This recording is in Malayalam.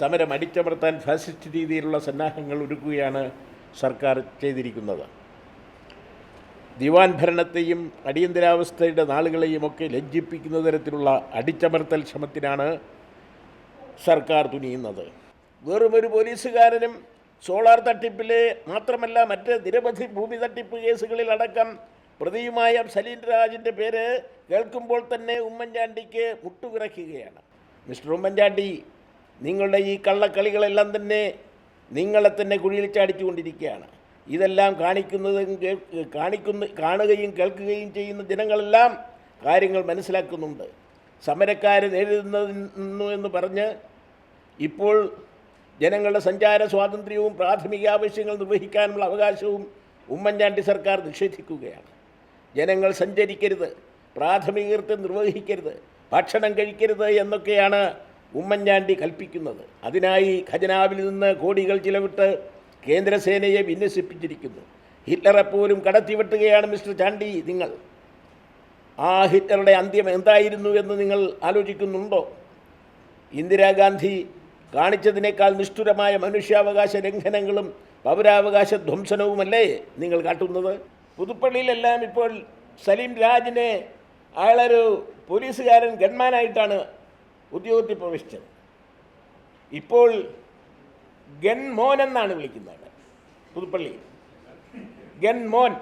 സമരം അടിച്ചമർത്താൻ ഫാസിസ്റ്റ് രീതിയിലുള്ള സന്നാഹങ്ങൾ ഒരുക്കുകയാണ് സർക്കാർ ചെയ്തിരിക്കുന്നത്. ദിവാൻ ഭരണത്തെയും അടിയന്തരാവസ്ഥയുടെ നാളുകളെയും ഒക്കെ ലജ്ജിപ്പിക്കുന്ന തരത്തിലുള്ള അടിച്ചമർത്തൽ ശ്രമത്തിനാണ് സർക്കാർ തുനിയുന്നത്. വെറുമൊരു പോലീസുകാരനും സോളാർ തട്ടിപ്പിലെ മാത്രമല്ല മറ്റ് നിരവധി ഭൂമി തട്ടിപ്പ് കേസുകളിൽ അടക്കം പ്രതിയുമായ സലീൻ രാജിന്റെ പേര് കേൾക്കുമ്പോൾ തന്നെ ഉമ്മൻചാണ്ടിക്ക് മുട്ടുവിറയ്ക്കുകയാണ്. മിസ്റ്റർ ഉമ്മൻചാണ്ടി നിങ്ങളുടെ ഈ കള്ളക്കളികളെല്ലാം തന്നെ നിങ്ങളെ തന്നെ കുഴിയിൽ ചാടിച്ചുകൊണ്ടിരിക്കുകയാണ്. ഇതെല്ലാം കാണിക്കുന്നതും കാണിക്കുന്ന കാണുകയും കേൾക്കുകയും ചെയ്യുന്ന ജനങ്ങളെല്ലാം കാര്യങ്ങൾ മനസ്സിലാക്കുന്നുണ്ട്. സമരക്കാർ നേരിടുന്നു എന്ന് പറഞ്ഞ് ഇപ്പോൾ ജനങ്ങളുടെ സഞ്ചാര സ്വാതന്ത്ര്യവും പ്രാഥമിക ആവശ്യങ്ങൾ നിർവഹിക്കാനുള്ള അവകാശവും ഉമ്മൻചാണ്ടി സർക്കാർ നിഷേധിക്കുകയാണ്. ജനങ്ങൾ സഞ്ചരിക്കരുത് പ്രാഥമിക നിർവഹിക്കരുത് ഭക്ഷണം കഴിക്കരുത് എന്നൊക്കെയാണ് ഉമ്മൻചാണ്ടി കൽപ്പിക്കുന്നത്. അതിനായി ഖജനാവിൽ നിന്ന് കോടികൾ ചിലവിട്ട് കേന്ദ്രസേനയെ വിന്യസിപ്പിച്ചിരിക്കുന്നു. ഹിറ്റ്ലറെപ്പോലും കടത്തിവെട്ടുകയാണ് മിസ്റ്റർ ചാണ്ടി നിങ്ങൾ. ആ ഹിറ്റ്ലറുടെ അന്ത്യം എന്തായിരുന്നു എന്ന് നിങ്ങൾ ആലോചിക്കുന്നുണ്ടോ? ഇന്ദിരാഗാന്ധി കാണിച്ചതിനേക്കാൾ നിഷ്ഠുരമായ മനുഷ്യാവകാശ ലംഘനങ്ങളും പൗരാവകാശ ധ്വംസനവുമല്ലേ നിങ്ങൾ കാട്ടുന്നത്? പുതുപ്പള്ളിയിലെല്ലാം ഇപ്പോൾ സലീം രാജിനെ അയാളൊരു പോലീസുകാരൻ ഗൺമാനായിട്ടാണ് ഉദ്യോഗത്തിൽ പ്രവേശിച്ചത് ഇപ്പോൾ ഗൺമോൻ എന്നാണ് വിളിക്കുന്നത്. പുതുപ്പള്ളി. ഗൺമോൻ